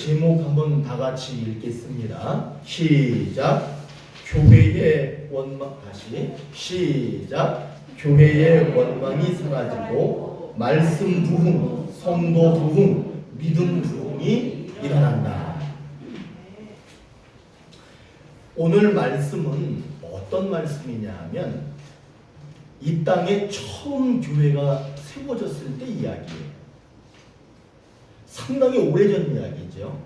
제목 한번 다 같이 읽겠습니다. 시작. 교회의 원망 다시 시작. 교회의 원망이 사라지고 말씀 부흥, 성도 부흥, 믿음 부흥이 일어난다. 오늘 말씀은 어떤 말씀이냐 하면 이 땅에 처음 교회가 세워졌을 때 이야기예요. 상당히 오래전 이야기죠.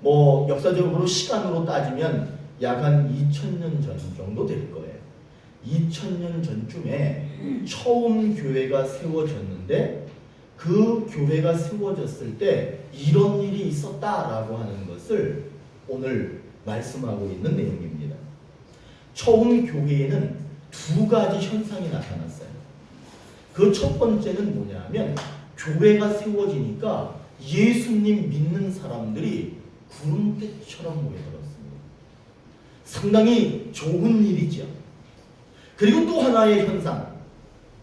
뭐 역사적으로 시간으로 따지면 약 한 2000년 전 정도 될 거예요. 2000년 전쯤에 처음 교회가 세워졌는데 그 교회가 세워졌을 때 이런 일이 있었다라고 하는 것을 오늘 말씀하고 있는 내용입니다. 처음 교회에는 두 가지 현상이 나타났어요. 그 첫 번째는 뭐냐면 교회가 세워지니까 예수님 믿는 사람들이 구름대처럼 모여들었습니다. 상당히 좋은 일이죠. 그리고 또 하나의 현상,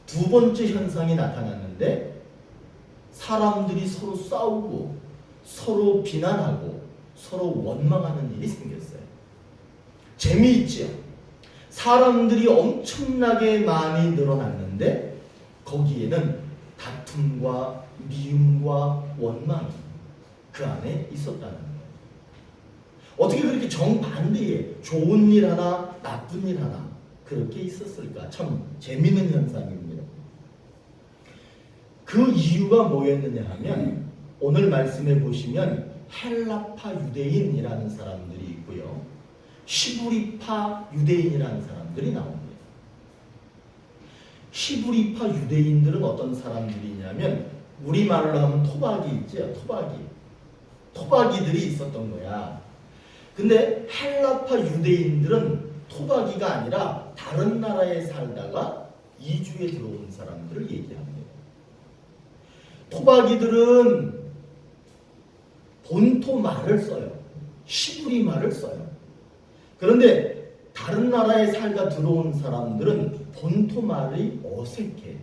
두 번째 현상이 나타났는데 사람들이 서로 싸우고 서로 비난하고 서로 원망하는 일이 생겼어요. 재미있죠? 사람들이 엄청나게 많이 늘어났는데 거기에는 다툼과 미움과 원망이 그 안에 있었다는 거예요. 어떻게 그렇게 정반대의 좋은 일 하나, 나쁜 일 하나 그렇게 있었을까? 참 재미있는 현상입니다. 그 이유가 뭐였느냐 하면 오늘 말씀에 보시면 헬라파 유대인이라는 사람들이 있고요. 시부리파 유대인이라는 사람들이 나옵니다. 시부리파 유대인들은 어떤 사람들이냐면 우리말로 하면 토박이 있죠. 토박이. 토박이들이 있었던 거야. 근데 헬라파 유대인들은 토박이가 아니라 다른 나라에 살다가 이주에 들어온 사람들을 얘기합니다. 토박이들은 본토 말을 써요. 시부리 말을 써요. 그런데 다른 나라에 살다 들어온 사람들은 본토 말이 어색해.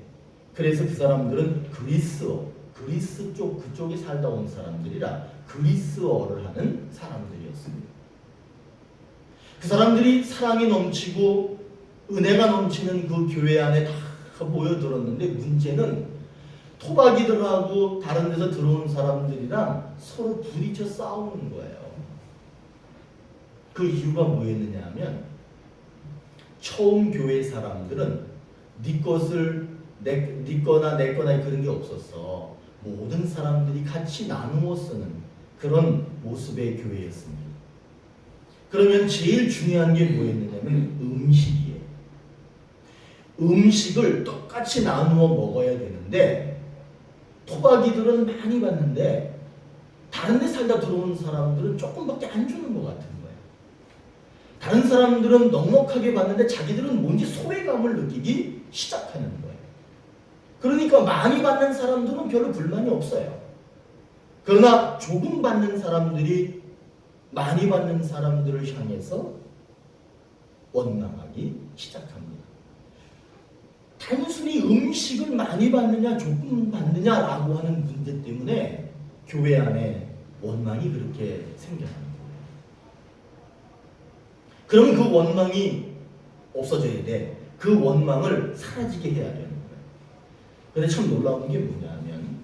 그래서 그 사람들은 그리스어, 그리스 쪽 그쪽에 살다 온 사람들이라 그리스어를 하는 사람들이었습니다. 그 사람들이 사랑이 넘치고 은혜가 넘치는 그 교회 안에 다 모여들었는데 문제는 토박이들하고 다른 데서 들어온 사람들이랑 서로 부딪혀 싸우는 거예요. 그 이유가 뭐였느냐 하면 처음 교회 사람들은 네 것을 내, 네 거나 내 거나 그런 게 없었어. 모든 사람들이 같이 나누어 쓰는 그런 모습의 교회였습니다. 그러면 제일 중요한 게 뭐였느냐면 음식이에요. 음식을 똑같이 나누어 먹어야 되는데 토박이들은 많이 받는데 다른 데 살다 들어온 사람들은 조금밖에 안 주는 것 거예요. 다른 사람들은 넉넉하게 받는데 자기들은 뭔지 소외감을 느끼기 시작하는 거예요. 그러니까 많이 받는 사람들은 별로 불만이 없어요. 그러나 조금 받는 사람들이 많이 받는 사람들을 향해서 원망하기 시작합니다. 단순히 음식을 많이 받느냐 조금 받느냐라고 하는 문제 때문에 교회 안에 원망이 그렇게 거예요. 그러면 그 원망이 없어져야 돼. 그 원망을 사라지게 해야 되는 거예요. 근데 참 놀라운 게 뭐냐면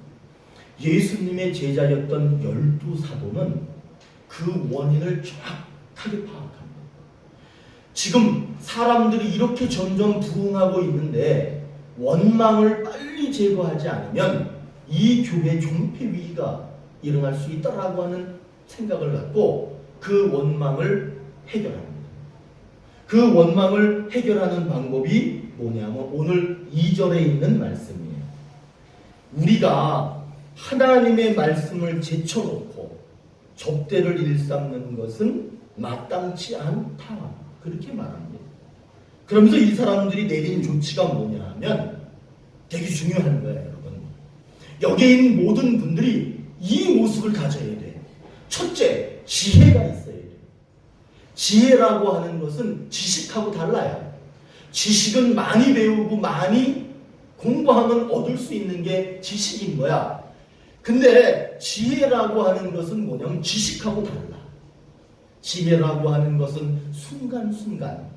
예수님의 제자였던 열두 사도는 그 원인을 정확하게 파악합니다. 지금 사람들이 이렇게 점점 부흥하고 있는데 원망을 빨리 제거하지 않으면 이 교회 존폐 위기가 일어날 수 있다라고 하는 생각을 갖고 그 원망을 해결합니다. 그 원망을 해결하는 방법이 뭐냐면 오늘 2절에 있는 말씀이에요. 우리가 하나님의 말씀을 제쳐놓고 접대를 일삼는 것은 마땅치 않다. 그렇게 말합니다. 그러면서 이 사람들이 내린 조치가 뭐냐 하면 되게 중요한 거예요, 여러분. 여기에 있는 모든 분들이 이 모습을 가져야 돼. 첫째, 지혜가 있어야 돼. 지혜라고 하는 것은 지식하고 달라요. 지식은 많이 배우고 많이 공부하면 얻을 수 있는 게 지식인 거야. 근데 지혜라고 하는 것은 뭐냐면 지식하고 달라. 지혜라고 하는 것은 순간순간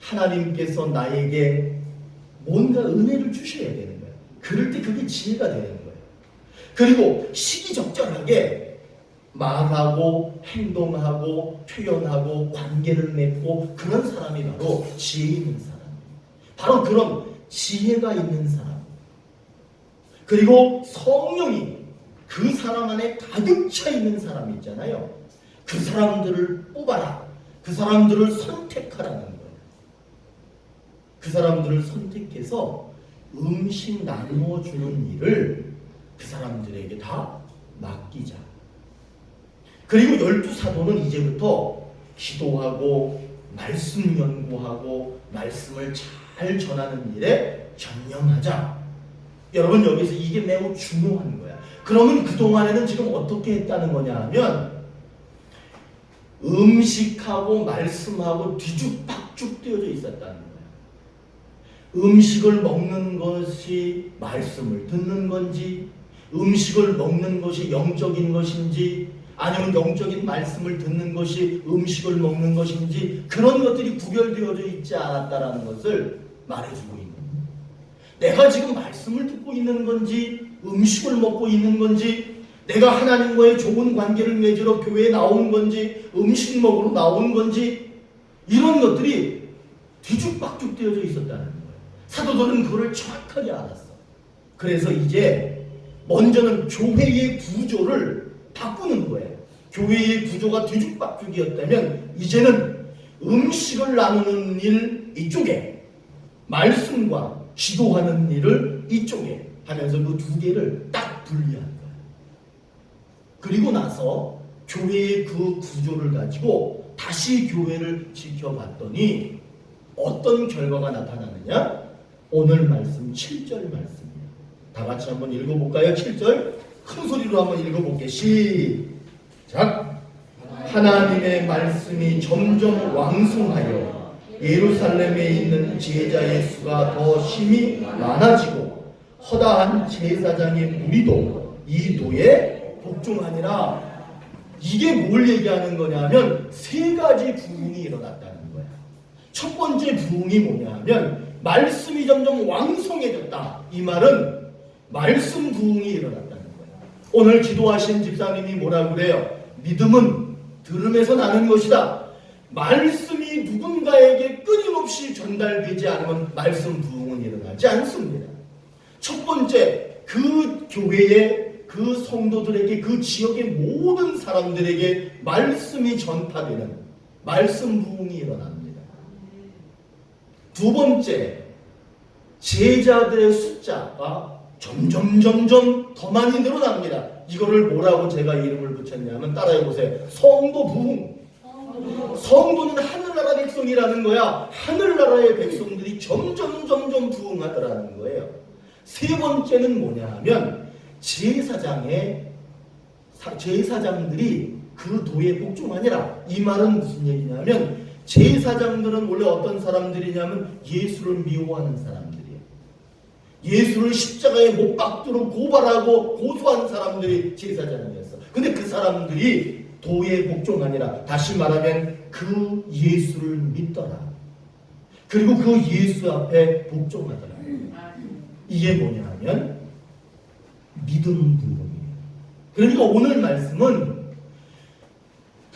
하나님께서 나에게 뭔가 은혜를 주셔야 되는 거예요. 그럴 때 그게 지혜가 되는 거예요. 그리고 시기적절하게 말하고 행동하고 표현하고 관계를 맺고 그런 사람이 바로 지혜 있는 사람. 바로 그런 지혜가 있는 사람. 그리고 성령이 그 사람 안에 가득 차 있는 사람 있잖아요. 그 사람들을 뽑아라. 그 사람들을 선택하라는 거예요. 그 사람들을 선택해서 음식 나누어 주는 일을 그 사람들에게 다 맡기자. 그리고 열두 사도는 이제부터 기도하고 말씀 연구하고 말씀을 잘 전하는 일에 전념하자. 여러분 여기서 이게 매우 중요한 거야. 그러면 그동안에는 지금 어떻게 했다는 거냐 하면 음식하고 말씀하고 뒤죽박죽 되어져 있었다는 거야. 음식을 먹는 것이 말씀을 듣는 건지 음식을 먹는 것이 영적인 것인지 아니면 영적인 말씀을 듣는 것이 음식을 먹는 것인지 그런 것들이 구별되어져 있지 않았다라는 것을 말해주고 있는 거예요. 내가 지금 말씀을 듣고 있는 건지 음식을 먹고 있는 건지 내가 하나님과의 좋은 관계를 맺으러 교회에 나온 건지 음식 먹으러 나온 건지 이런 것들이 뒤죽박죽 되어져 있었다는 거예요. 사도들은 그걸 정확하게 알았어. 그래서 이제 먼저는 교회의 구조를 바꾸는 거예요. 교회의 구조가 뒤죽박죽이었다면 이제는 음식을 나누는 일 이쪽에 말씀과 지도하는 일을 이쪽에 하면서 그 두 개를 딱 분리한 거예요. 그리고 나서 교회의 그 구조를 가지고 다시 교회를 지켜봤더니 어떤 결과가 나타나느냐? 오늘 말씀 7절 말씀입니다. 다 같이 한번 읽어볼까요? 7절 큰 소리로 한번 읽어볼게요. 시작. 하나님의 말씀이 점점 왕성하여 예루살렘에 있는 제자의 수가 더 심히 많아지고 허다한 제사장의 무리도 이 도에 복종하니라. 이게 뭘 얘기하는 거냐면 세 가지 부흥이 일어났다는 거야. 첫 번째 부흥이 뭐냐면 말씀이 점점 왕성해졌다. 이 말은 말씀 부흥이 일어났다는 거야. 오늘 기도하신 집사님이 뭐라고 그래요? 믿음은 들음에서 나는 것이다. 말씀이 누군가에게 끊임없이 전달되지 않으면 말씀 부흥은 일어나지 않습니다. 첫 번째, 그 교회의 그 성도들에게 그 지역의 모든 사람들에게 말씀이 전파되는 말씀 부흥이 일어납니다. 두 번째, 제자들의 숫자가 점점 점점 더 많이 늘어납니다. 이거를 뭐라고 제가 이름을 붙였냐면 따라해 보세요. 성도 부흥. 성도는 하늘나라 백성이라는 거야. 하늘나라의 백성들이 점점 점점 부흥하더라는 거예요. 세 번째는 뭐냐 하면 제사장의 사- 제사장들이 그 도에 복종하니라. 이 말은 무슨 얘기냐면 제사장들은 원래 어떤 사람들이냐면 예수를 미워하는 사람들이에요. 예수를 십자가에 못 박도록 고발하고 고소한 사람들이 제사장이었어. 근데 그 사람들이 도에 복종하니라. 다시 말하면 그 예수를 믿더라. 그리고 그 예수 앞에 복종하더라. 이게 뭐냐 하면 믿음 부흥이에요. 그러니까 오늘 말씀은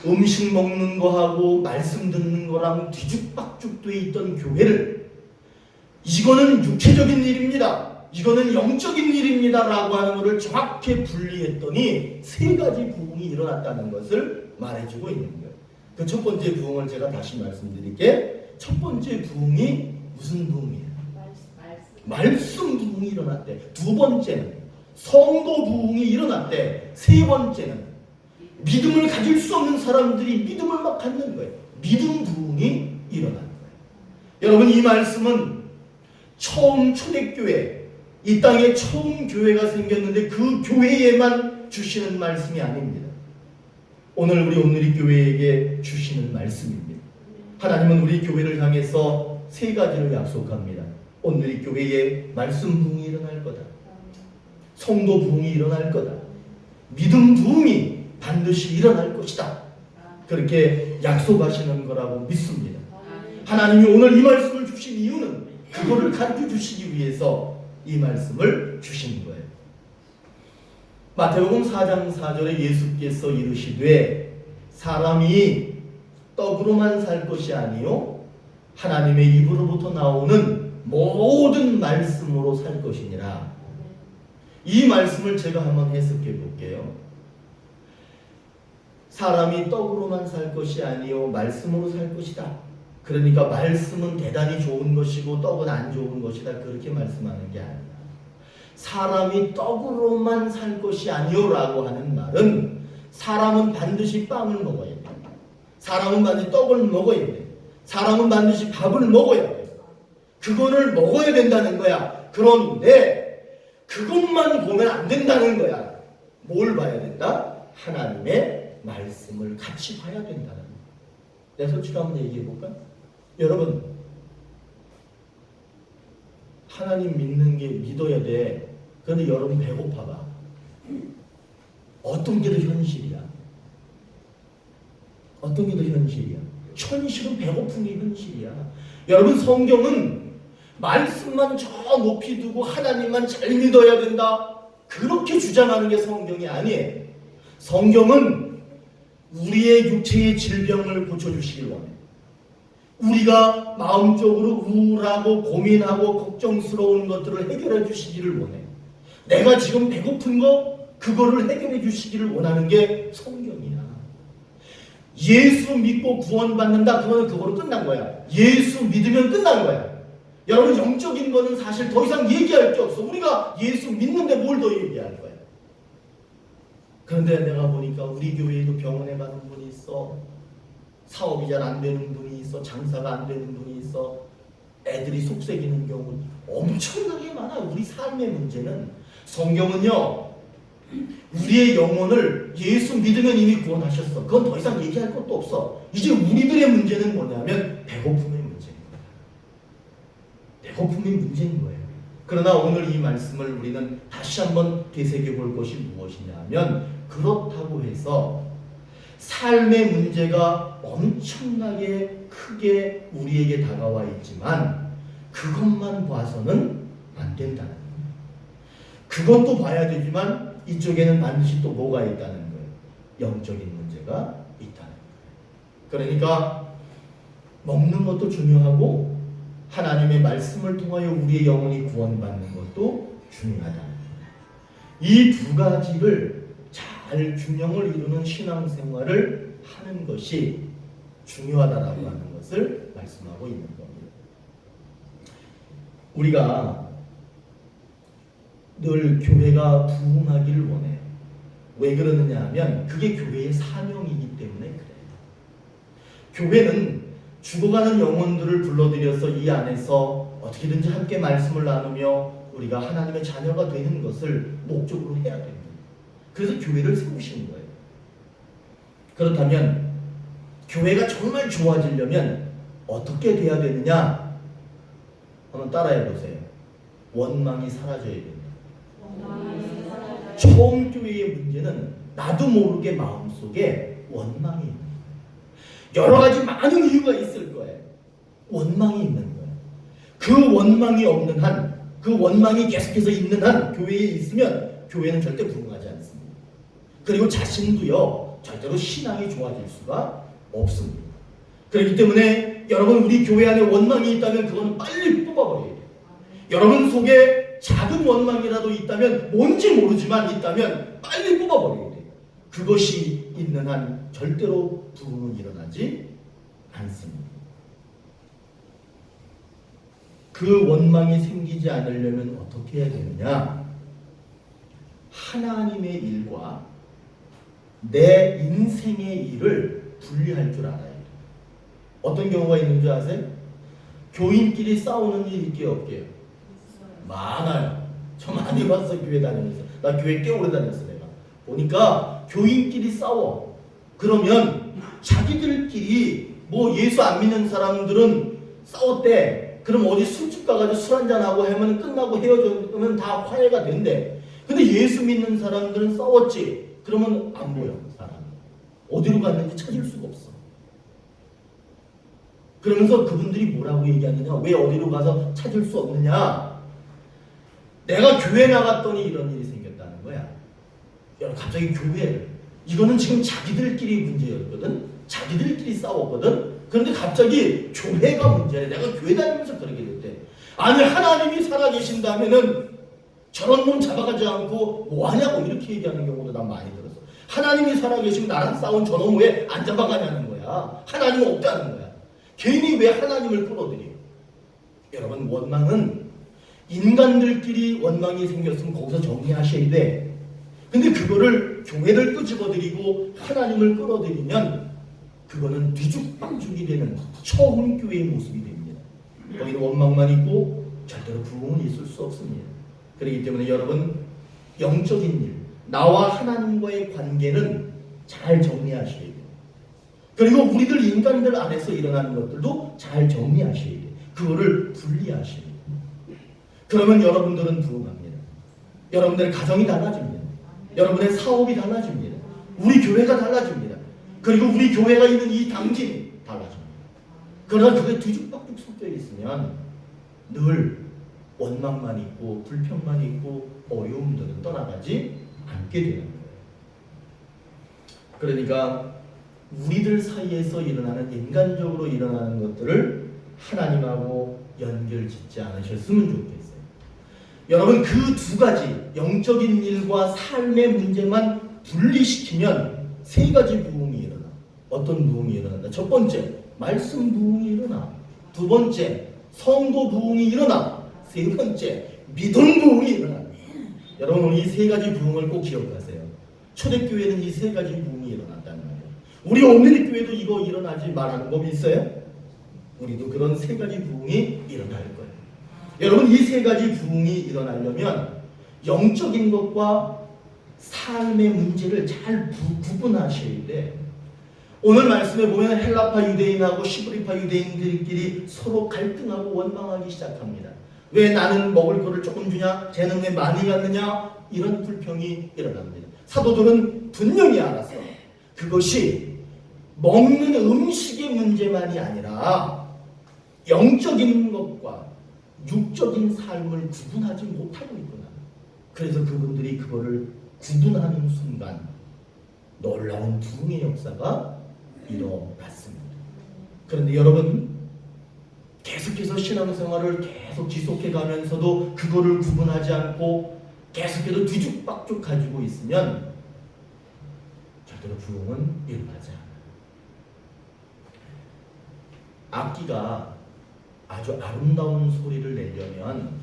음식 먹는 거하고 말씀 듣는 거랑 뒤죽박죽 돼 있던 교회를 이거는 육체적인 일입니다. 이거는 영적인 일입니다 라고 하는 것을 정확히 분리했더니 세 가지 부흥이 일어났다는 것을 말해주고 있는 거예요. 그 첫 번째 부흥을 제가 다시 말씀드릴게. 첫 번째 부흥이 무슨 부흥이에요? 말씀 부흥이 일어났대. 두 번째는 성도 부흥이 일어났대. 세 번째는 믿음을 가질 수 없는 사람들이 믿음을 막 갖는 거예요. 믿음 부흥이 일어난 거예요. 여러분 이 말씀은 처음 초대교회 이 땅에 처음 교회가 생겼는데 그 교회에만 주시는 말씀이 아닙니다. 오늘 우리 오늘이 교회에게 주시는 말씀입니다. 하나님은 우리 교회를 향해서 세 가지를 약속합니다. 오늘이 교회에 말씀 부흥이 일어날 거다. 성도 부흥이 일어날 거다. 믿음 부흥이 반드시 일어날 것이다. 그렇게 약속하시는 거라고 믿습니다. 하나님이 오늘 이 이유는 그거를 가르쳐 주시기 위해서 이 말씀을 주신 거예요. 마태복음 4장 4절에 예수께서 이르시되 사람이 떡으로만 살 것이 아니요 하나님의 입으로부터 나오는 모든 말씀으로 살 것이니라. 이 말씀을 제가 한번 해석해 볼게요. 사람이 떡으로만 살 것이 아니요 말씀으로 살 것이다. 그러니까 말씀은 대단히 좋은 것이고 떡은 안 좋은 것이다. 그렇게 말씀하는 게 아니야. 사람이 떡으로만 살 것이 아니요라고 하는 말은 사람은 반드시 빵을 먹어야 돼. 사람은 반드시 떡을 먹어야 돼. 사람은 반드시 밥을 먹어야 돼. 그거를 먹어야 된다는 거야. 그런데 그것만 보면 안 된다는 거야. 뭘 봐야 된다? 하나님의 말씀을 같이 봐야 된다는 거야. 내가 솔직히 한번 얘기해 볼까? 여러분, 하나님 믿는 게 믿어야 돼. 그런데 여러분 배고파 봐. 어떤 게 더 현실이야? 어떤 게 더 현실이야? 현실은 배고픈 게 현실이야. 여러분 성경은 말씀만 저 높이 두고 하나님만 잘 믿어야 된다. 그렇게 주장하는 게 성경이 아니에요. 성경은 우리의 육체의 질병을 고쳐주시길 원해. 우리가 마음적으로 우울하고 고민하고 걱정스러운 것들을 해결해 주시기를 원해. 내가 지금 배고픈 거 그거를 해결해 주시기를 원하는 게 성경이야. 예수 믿고 구원받는다 그거는 그거로 끝난 거야. 예수 믿으면 끝난 거야. 여러분 영적인 거는 사실 더 이상 얘기할 게 없어. 우리가 예수 믿는데 뭘 더 얘기할 거야. 그런데 내가 보니까 우리 교회에도 병원에 가는 분이 있어. 사업이 잘 안 되는 분이 있어. 장사가 안 되는 분이 있어. 애들이 속색이는 경우 엄청나게 많아. 우리 삶의 문제는 성경은요. 우리의 영혼을 예수 믿으면 이미 구원하셨어. 그건 더 이상 얘기할 것도 없어. 이제 우리들의 문제는 뭐냐면 배고픔의 거야. 배고픔의 문제인 거예요. 그러나 오늘 이 말씀을 우리는 다시 한번 되새겨 볼 것이 무엇이냐면 그렇다고 해서 삶의 문제가 엄청나게 크게 우리에게 다가와 있지만 그것만 봐서는 안 된다는 거예요. 그것도 봐야 되지만 이쪽에는 반드시 또 뭐가 있다는 거예요. 영적인 문제가 있다는 거예요. 그러니까 먹는 것도 중요하고 하나님의 말씀을 통하여 우리의 영혼이 구원받는 것도 중요하다는 거예요. 이두 가지를 잘 균형을 이루는 신앙생활을 하는 것이 중요하다라고 하는 것을 말씀하고 있는 겁니다. 우리가 늘 교회가 부흥하기를 원해요. 왜 그러느냐 하면 그게 교회의 사명이기 때문에 그래요. 교회는 죽어가는 영혼들을 불러들여서 이 안에서 어떻게든지 함께 말씀을 나누며 우리가 하나님의 자녀가 되는 것을 목적으로 해야 됩니다. 그래서 교회를 세우시는 거예요. 그렇다면 교회가 정말 좋아지려면 어떻게 돼야 되느냐? 한번 따라해 보세요. 원망이 사라져야 됩니다. 처음 교회의 문제는 나도 모르게 마음속에 원망이 있는 거예요. 여러 가지 많은 이유가 있을 거예요. 원망이 있는 거예요. 그 원망이 없는 한, 그 원망이 계속해서 있는 한 교회에 있으면 교회는 절대 않습니다. 그리고 자신도요, 절대로 신앙이 좋아질 수가 없습니다. 그렇기 때문에 여러분 우리 교회 안에 원망이 있다면 그거는 빨리 뽑아버려야 돼요. 여러분 속에 작은 원망이라도 있다면 뭔지 모르지만 있다면 빨리 뽑아버려야 돼요. 그것이 있는 한 절대로 부흥은 일어나지 않습니다. 그 원망이 생기지 않으려면 어떻게 해야 되느냐? 하나님의 일과 내 인생의 일을 분리할 줄 알아야 돼요. 어떤 경우가 있는 줄 아세요? 교인끼리 싸우는 일 있게 없게요? 많아요. 저 많이 봤어 교회 다니면서. 나 교회 꽤 오래 다녔어 내가. 보니까 교인끼리 싸워. 그러면 자기들끼리 뭐 예수 안 믿는 사람들은 싸웠대. 그럼 어디 술집 가가지고 술 한잔 하고 하면 끝나고 헤어지면 다 화해가 된대. 근데 예수 믿는 사람들은 싸웠지. 그러면 안 보여 사람. 어디로 갔는지 찾을 수가 없어. 그러면서 그분들이 뭐라고 얘기하느냐? 왜 어디로 가서 찾을 수 없느냐? 내가 교회 나갔더니 이런 일이 생겼다는 거야. 여러분 갑자기 교회를 이거는 지금 자기들끼리 문제였거든. 자기들끼리 싸웠거든. 그런데 갑자기 교회가 문제래. 내가 교회 다니면서 그러게 됐대. 아니 하나님이 살아계신다면은 저런 놈 잡아가지 않고 뭐 하냐고 이렇게 얘기하는 경우도 난 많이 들었어. 하나님이 살아계시면 나랑 싸운 저놈 왜 안 잡아가냐는 거야. 하나님은 없다는 거야. 괜히 왜 하나님을 끌어들여? 여러분 원망은 인간들끼리 원망이 생겼으면 거기서 정리하셔야 돼. 근데 그거를 교회를 끄집어들이고 하나님을 끌어들이면 그거는 뒤죽박죽이 되는 처음 교회의 모습이 됩니다. 거기는 원망만 있고 절대로 부흥은 있을 수 없습니다. 그렇기 때문에 여러분 영적인 일, 나와 하나님과의 관계는 잘 정리하셔야 돼요. 그리고 우리들 인간들 안에서 일어나는 것들도 잘 정리하셔야 돼요. 그거를 분리하셔야 돼요. 그러면 여러분들은 부흥합니다. 여러분들의 가정이 달라집니다. 여러분의 사업이 달라집니다. 우리 교회가 달라집니다. 그리고 우리 교회가 있는 이 당진이 달라집니다. 그러나 그게 뒤죽박죽 섞여 있으면 늘 원망만 있고 불평만 있고 어려움들은 떠나가지 않게 되는 거예요. 그러니까 우리들 사이에서 일어나는 인간적으로 일어나는 것들을 하나님하고 연결 짓지 않으셨으면 좋겠어요. 여러분 그 두 가지 영적인 일과 삶의 문제만 분리시키면 세 가지 부흥이 일어나. 어떤 부흥이 일어난다? 첫 번째 말씀 부흥이 일어나. 두 번째 성도 부흥이 일어나. 세 번째 믿음 부흥이 일어나. 여러분 이 세 가지 부흥을 꼭 기억하세요. 초대교회는 이 세 가지 부흥이 일어났다는 거예요. 우리 오늘의 교회도 이거 일어나지 말하는 법이 있어요? 우리도 그런 세 가지 부흥이 일어날 거예요. 여러분 이 세 가지 부흥이 일어나려면 영적인 것과 삶의 문제를 잘 구- 구분하셔야 돼. 오늘 말씀에 보면 헬라파 유대인하고 시브리파 유대인들끼리 서로 갈등하고 원망하기 시작합니다. 왜 나는 먹을 거를 조금 주냐? 쟤는 왜 많이 갖느냐? 이런 불평이 일어납니다. 사도들은 분명히 알았어. 그것이 먹는 음식의 문제만이 아니라 영적인 것과 육적인 삶을 구분하지 못하고 있구나. 그래서 그분들이 그거를 구분하는 순간 놀라운 부흥의 역사가 일어났습니다. 그런데 여러분 계속해서 신앙생활을 계속 지속해 가면서도 그거를 구분하지 않고 계속해서 뒤죽박죽 가지고 있으면 절대로 부흥은 일어나지 않아요. 악기가 아주 아름다운 소리를 내려면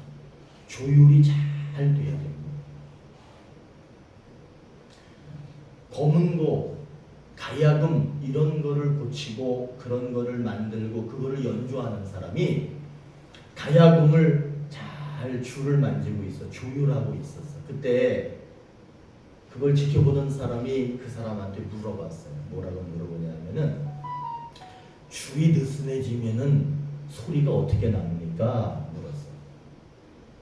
조율이 잘 돼야 됩니다. 검은 거, 가야금 이런 거를 고치고 그런 거를 만들고 그거를 연주하는 사람이 가야금을 잘 줄을 만지고 있어 조율하고 있었어. 그때 그걸 지켜보는 사람이 그 사람한테 물어봤어요. 뭐라고 물어보냐면은 줄이 느슨해지면은 소리가 어떻게 납니까? 물었어.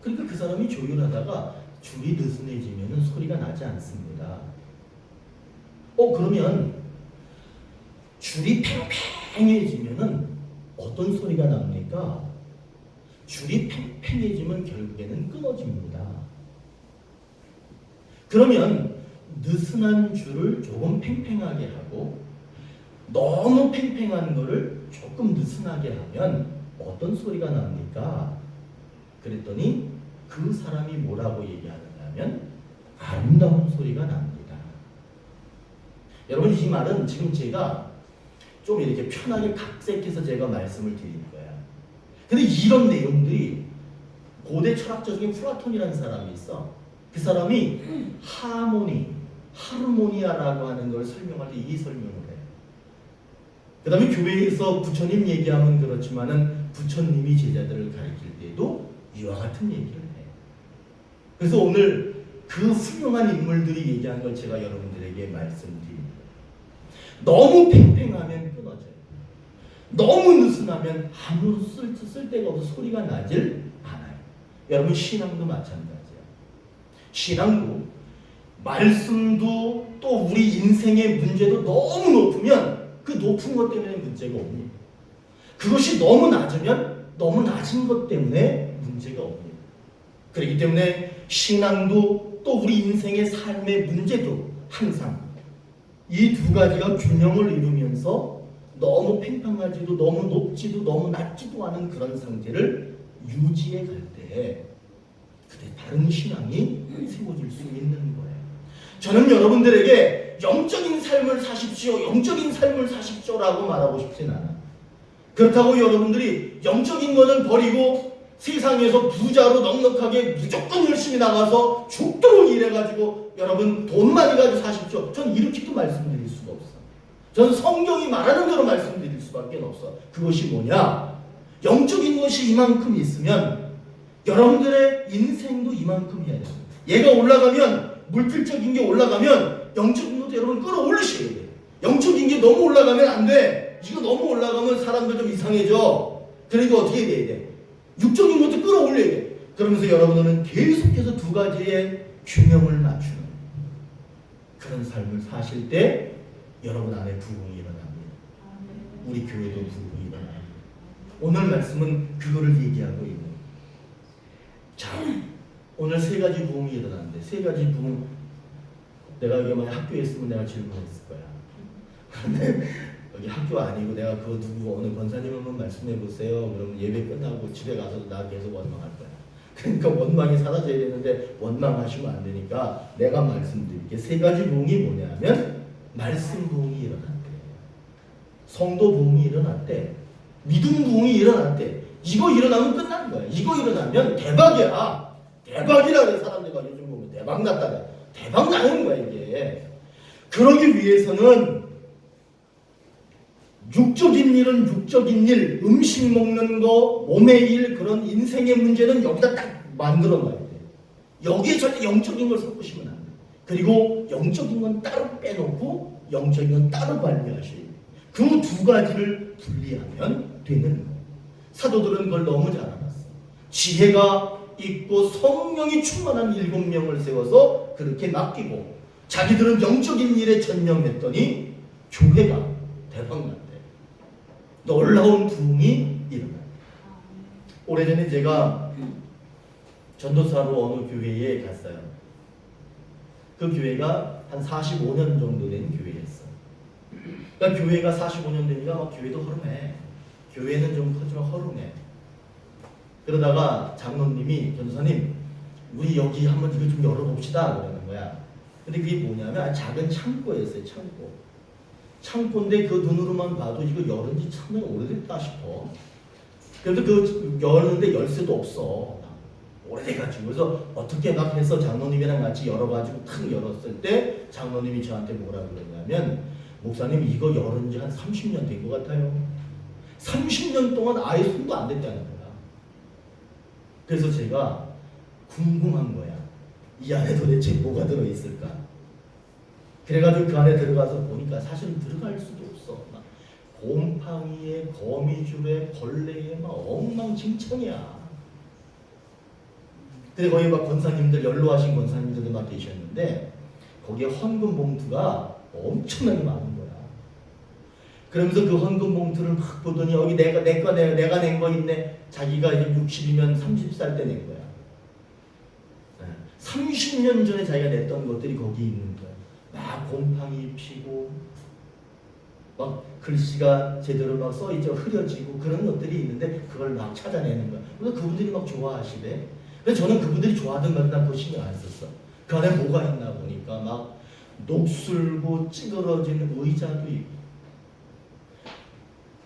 그러니까 그 사람이 조율하다가 줄이 느슨해지면은 소리가 나지 않습니다. 어 그러면 줄이 팽팽해지면은 어떤 소리가 납니까? 줄이 팽팽해지면 결국에는 끊어집니다. 그러면 느슨한 줄을 조금 팽팽하게 하고 너무 팽팽한 거를 조금 느슨하게 하면 어떤 소리가 납니까? 그랬더니 그 사람이 뭐라고 얘기하느냐면 아름다운 소리가 납니다. 여러분 이 말은 지금 제가 좀 이렇게 편하게 각색해서 제가 말씀을 드리는 거야. 근데 이런 내용들이 고대 중에 플라톤이라는 사람이 있어. 그 사람이 하모니, 하르모니아라고 하는 걸 설명할 때 이 설명을 해. 그 다음에 교회에서 부처님 얘기하면 그렇지만은 부처님이 제자들을 가르칠 때도 이와 같은 얘기를 해. 그래서 오늘 그 훌륭한 인물들이 얘기한 걸 제가 여러분들에게 말씀드립니다. 너무 팽팽하면. 너무 느슨하면 아무 쓸, 쓸데가 없어 소리가 나질 않아요. 여러분 신앙도 마찬가지야. 신앙도 말씀도 또 우리 인생의 문제도 너무 높으면 그 높은 것 때문에 문제가 옵니다. 그것이 너무 낮으면 너무 낮은 것 때문에 문제가 옵니다. 그렇기 때문에 신앙도 또 우리 인생의 삶의 문제도 항상 이 두 가지가 균형을 이루면서 너무 팽팽하지도 너무 높지도 너무 낮지도 않은 그런 상태를 유지해 갈 때 그때 다른 신앙이 세워질 수 있는 거예요. 저는 여러분들에게 영적인 삶을 사십시오, 영적인 삶을 사십시오라고 말하고 싶진 않아. 그렇다고 여러분들이 영적인 거는 버리고 세상에서 부자로 넉넉하게 무조건 열심히 나가서 죽도록 일해가지고 여러분 돈 많이 가지고 사십시오. 전 이렇게도 말씀드릴 수가 없어. 전 성경이 말하는 대로 말씀드릴 수밖에 없어. 그것이 뭐냐? 영적인 것이 이만큼 있으면 여러분들의 인생도 이만큼 해야 돼요. 얘가 올라가면 물질적인 게 올라가면 영적인 것도 여러분 끌어올리셔야 돼요. 영적인 게 너무 올라가면 안 돼. 이거 너무 올라가면 사람들 좀 이상해져. 그러니까 어떻게 돼야 돼? 육적인 것도 끌어올려야 돼. 그러면서 여러분들은 계속해서 두 가지의 균형을 맞추는 그런 삶을 사실 때 여러분 안에 부흥이 일어납니다. 우리 교회도 부흥이 일어나요. 오늘 말씀은 그거를 얘기하고 있는. 자, 오늘 세 가지 부흥이 일어났는데 세 가지 부흥 내가 여기 만약 학교에 있으면 내가 질문했을 거야. 그런데 여기 학교 아니고 내가 그거 누구 어느 권사님 한번 말씀해 보세요. 그러면 예배 끝나고 집에 가서도 나 계속 원망할 거야. 그러니까 원망이 사라져야 되는데 원망하시면 안 되니까 내가 말씀드릴게 세 가지 부흥이 뭐냐면 말씀 부흥이 일어났대. 성도 부흥이 일어났대. 믿음 부흥이 일어났대. 이거 일어나면 끝나는 거야. 이거 일어나면 대박이야. 대박이라 그래 사람들과 요즘 보면 대박 났다 그래. 대박 나는 거야 이게. 그러기 위해서는 육적인 일은 육적인 일, 음식 먹는 거, 몸의 일, 그런 인생의 문제는 여기다 딱 만들어 놔야 돼. 여기에 절대 영적인 걸 섞으시면 안 돼. 그리고 영적인 건 따로 빼놓고 영적인 건 따로 관리하셔야 돼. 그두 가지를 분리하면 되는 거예요. 사도들은 그걸 너무 잘 알았어. 지혜가 있고 성령이 충만한 일곱 명을 세워서 그렇게 맡기고 자기들은 영적인 일에 전념했더니 교회가 대박났대. 놀라운 부흥이 일어났대. 오래전에 제가 전도사로 어느 교회에 갔어요. 그 교회가 한 45년 정도 된 교회였어. 그러니까 교회가 45년 되니까 막 교회도 허름해. 교회는 좀 커지만 허름해. 그러다가 장로님이 전도사님 우리 여기 한번 이거 좀 열어봅시다 그러는 거야. 근데 그게 뭐냐면 작은 창고였어요. 창고. 창고인데 그 눈으로만 봐도 이거 열은 지 참 오래됐다 싶어. 그래도 그 열는데 열쇠도 없어. 오래돼가지고 그래서 어떻게 막 해서 장로님이랑 같이 열어가지고 탁 열었을 때 장로님이 저한테 뭐라 그러냐면 목사님 이거 열은 지 한 30년 된 것 같아요. 30년 동안 아예 손도 안 댔다는 거야. 그래서 제가 궁금한 거야. 이 안에 도대체 뭐가 들어있을까? 그래가지고 그 안에 들어가서 보니까 사실은 들어갈 수도 없어. 막 곰팡이에 거미줄에 벌레에 막 엉망진창이야. 근데 거기 막 권사님들 연로하신 권사님들도 막 계셨는데 거기에 헌금 봉투가 엄청나게 많은 거야. 그러면서 그 헌금 봉투를 막 보더니 여기 내가 내거 내가 내가 낸 거 있네. 자기가 이제 60이면 30살 때 낸 거야. 30년 전에 자기가 냈던 것들이 거기 있는 거야. 막 곰팡이 피고 막 글씨가 제대로 막 써있죠 흐려지고 그런 것들이 있는데 그걸 막 찾아내는 거야. 그래서 그분들이 막 좋아하시대. 근데 저는 그분들이 좋아하던 난 그거 신경 안 썼어. 그 안에 뭐가 있나 보니까 막 녹슬고 찌그러지는 의자도 있고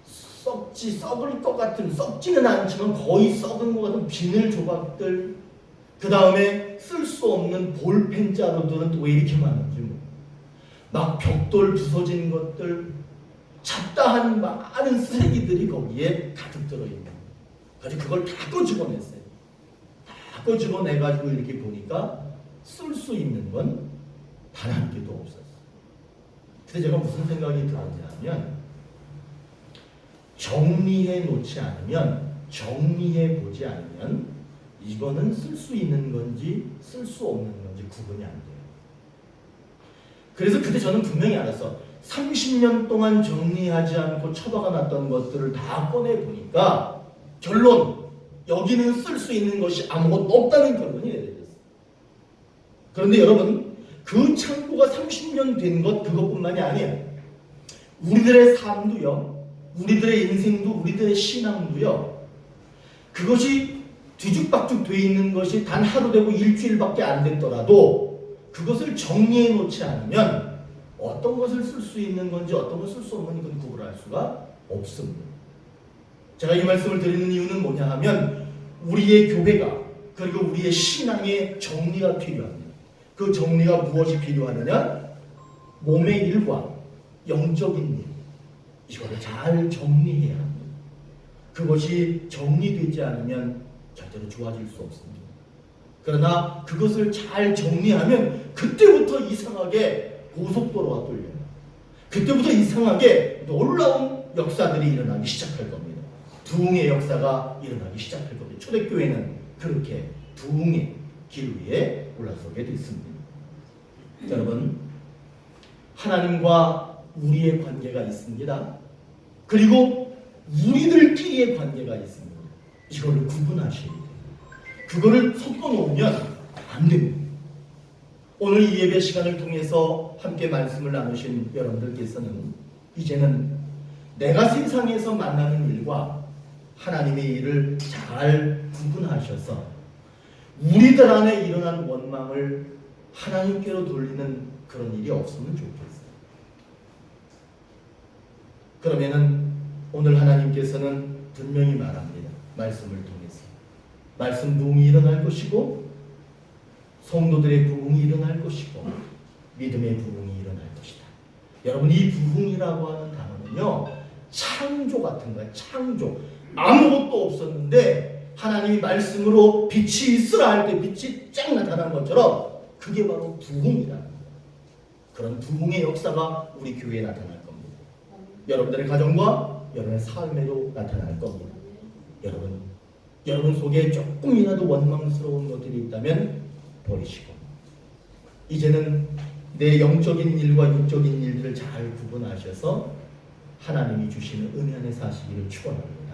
썩지 썩을 것 같은 썩지는 않지만 거의 썩은 것 같은 비늘 조각들 그 다음에 쓸 수 없는 볼펜 자루들은 또 왜 이렇게 많은지 뭐. 막 벽돌 부서진 것들 잡다한 많은 쓰레기들이 거기에 가득 들어있는. 그래서 그걸 다 끄집어냈어요. 다 끄집어내가지고 이렇게 보니까 쓸 수 있는 건 단 한 개도 없었어요. 근데 제가 무슨 생각이 들었냐면 정리해 놓지 않으면 정리해 보지 않으면 이거는 쓸 수 있는 건지 쓸 수 없는 건지 구분이 안 돼요. 그래서 그때 저는 분명히 알았어. 30년 동안 정리하지 않고 처박아 놨던 것들을 다 꺼내 보니까 결론 여기는 쓸 수 있는 것이 아무것도 없다는 결론이 내려졌어. 그런데 여러분 그 창고가 30년 된 것 그것뿐만이 아니야. 우리들의 삶도요, 우리들의 인생도, 우리들의 신앙도요. 그것이 뒤죽박죽 돼 있는 것이 단 하루 되고 일주일밖에 안 됐더라도 그것을 정리해 놓지 않으면 어떤 것을 쓸 수 있는 건지 어떤 것을 쓸 수 없는 건 구분할 수가 없습니다. 제가 이 말씀을 드리는 이유는 뭐냐 하면 우리의 교회가 그리고 우리의 신앙의 정리가 필요합니다. 그 정리가 무엇이 필요하느냐? 몸의 일과 영적인 일 이거를 잘 정리해야 합니다. 그것이 정리되지 않으면 절대로 좋아질 수 없습니다. 그러나 그것을 잘 정리하면 그때부터 이상하게 고속도로가 뚫려요. 그때부터 이상하게 놀라운 역사들이 일어나기 시작할 겁니다. 부흥의 역사가 일어나기 시작할 겁니다. 초대교회는 그렇게 부흥의 길 위에 올라서게 됐습니다. 여러분, 하나님과 우리의 관계가 있습니다. 그리고 우리들끼리의 관계가 있습니다. 이거를 구분하셔야 돼요. 그거를 섞어 놓으면 안 됩니다. 오늘 이 예배 시간을 통해서 함께 말씀을 나누신 여러분들께서는 이제는 내가 세상에서 만나는 일과 하나님의 일을 잘 구분하셔서 우리들 안에 일어난 원망을 하나님께로 돌리는 그런 일이 없으면 좋겠어요. 그러면은 오늘 하나님께서는 분명히 말합니다. 말씀을 통해서. 말씀 부흥이 일어날 것이고 성도들의 부흥이 일어날 것이고 믿음의 부흥이 일어날 것이다. 여러분 이 부흥이라고 하는 단어는요 창조 같은 거예요. 창조. 아무것도 없었는데 하나님이 말씀으로 빛이 있으라 할 때 빛이 쫙 나타난 것처럼 그게 바로 부흥이라는. 그런 부흥의 역사가 우리 교회에 나타날 겁니다. 여러분들의 가정과 여러분의 삶에도 나타날 겁니다. 여러분, 여러분 속에 조금이라도 원망스러운 것들이 있다면 버리시고 이제는 내 영적인 일과 육적인 일들을 잘 구분하셔서 하나님이 주시는 은혜 안에 사시기를 축원합니다.